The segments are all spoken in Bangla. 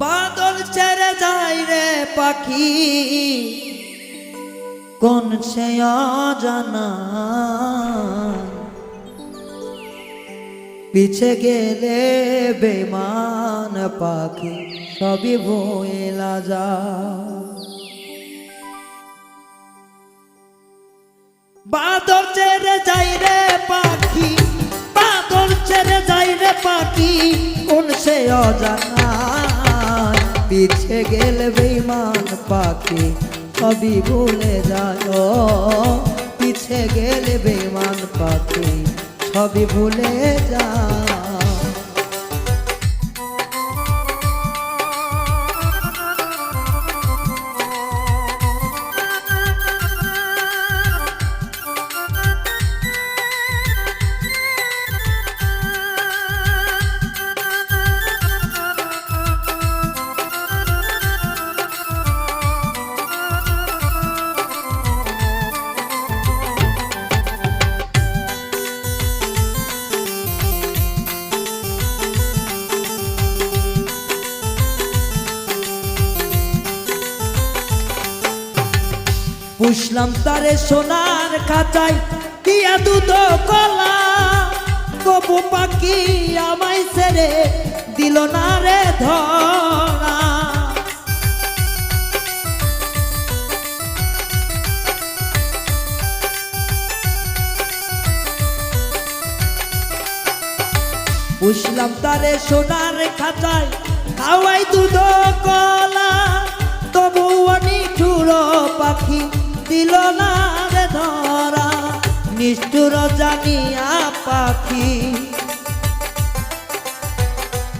বাদল ছেড়ে যায় রে পাখি। কোন সে জানা পিছে গেলে বেমান পাখি, সবই ভয়েলা যা বাদর ছেড়ে যাই রে পাখি, বাদর ছেড়ে যাই রে পাখি, কোন সে অজানা? পিছে গেলে বেমান পাখি, সবই ভুলে যায়। পিছে গেলে বেমান পাখি, সবই ভুলে যায়। পুষলাম তারে সোনার খাঁচাই দিয়া দুধ কলা? কবু পাখি আমায় ছেড়ে দিল না রে ধরা। পুষলাম তারে সোনার খাঁচাই খাওয়াই দুধ কলা। তবু নিঠুর পাখি দিল না রে ধরা, নিষ্ঠুর জানিয়া পাখি।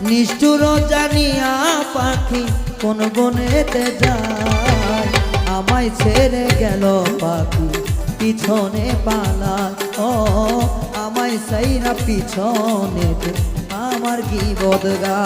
নিষ্ঠুর জানিয়া পাখি কোন বনেতে যায়, আমায় ছেড়ে গেল পাখি, পিছনে পালা ও, আমায় সাইরা পিছনে আমার কি বদগা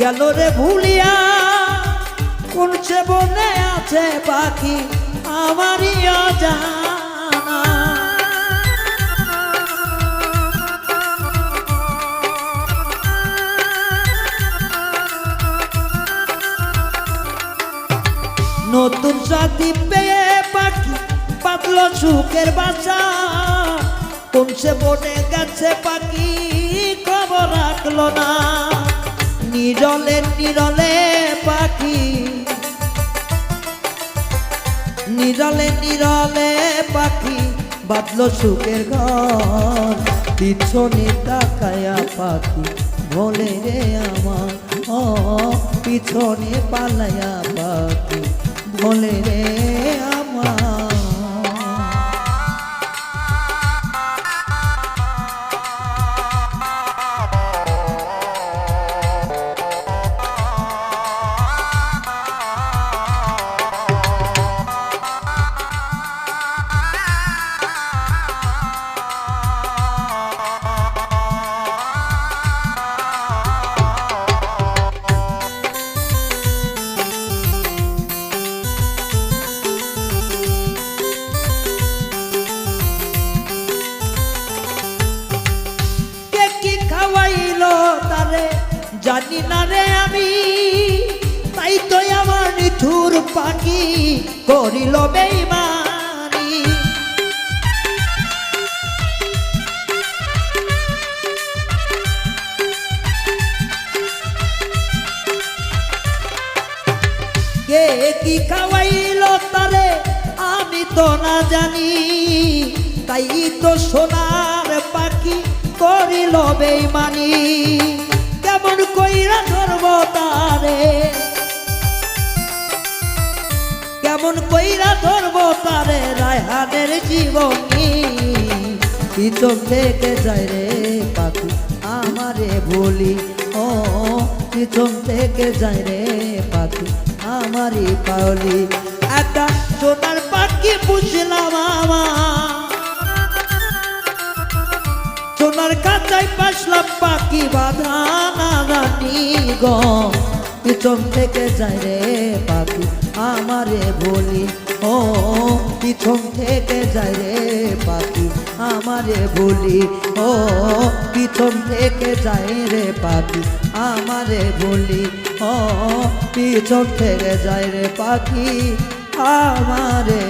গেল রে ভুলিয়া। কোন সে বনে আছে পাখি আমারই অজানা। নতুন সাথী পেয়ে পাখি পাতলো সুখের বাসা। কোন সে বনে গেছে পাখি খবর রাখল না। নিরলে নিরলে পাখি। নিরলে নিরলে পাখি বাঁধলো সুখের ঘর। পিছনে তাকায়া পাখি ভোলে রে আমার, ও, পিছনে পালায়া পাখি ভোলে রে জানি না রে আমি, তাই তো আমার নিঠুর পাখি করিল বেইমানি। কে কি খাওয়াইলো তারে আমি তো না জানি, তাই তো সোনার পাখি করিল বেইমানি। কইরা ধরব তারে রায়হানের জীবনী। পিছন থেকে যায় রে পাখি, আমারে বলি, ও পিছন থেকে যায় রে পাখি, আমারই পাওলি একটা সোনার পাখি বুঝলাম আমার। সোনার কাঁচাই পাশলাম পাখি বাধা না গ। পিছন থেকে যায় রে পাখি, আমারে বলি, ও পিছন থেকে যায় রে পাখি, আমারে বলি, ও পিছন থেকে যায় রে পাখি, আমারে বলি, ও পিছন থেকে যায় রে পাখি, আমারে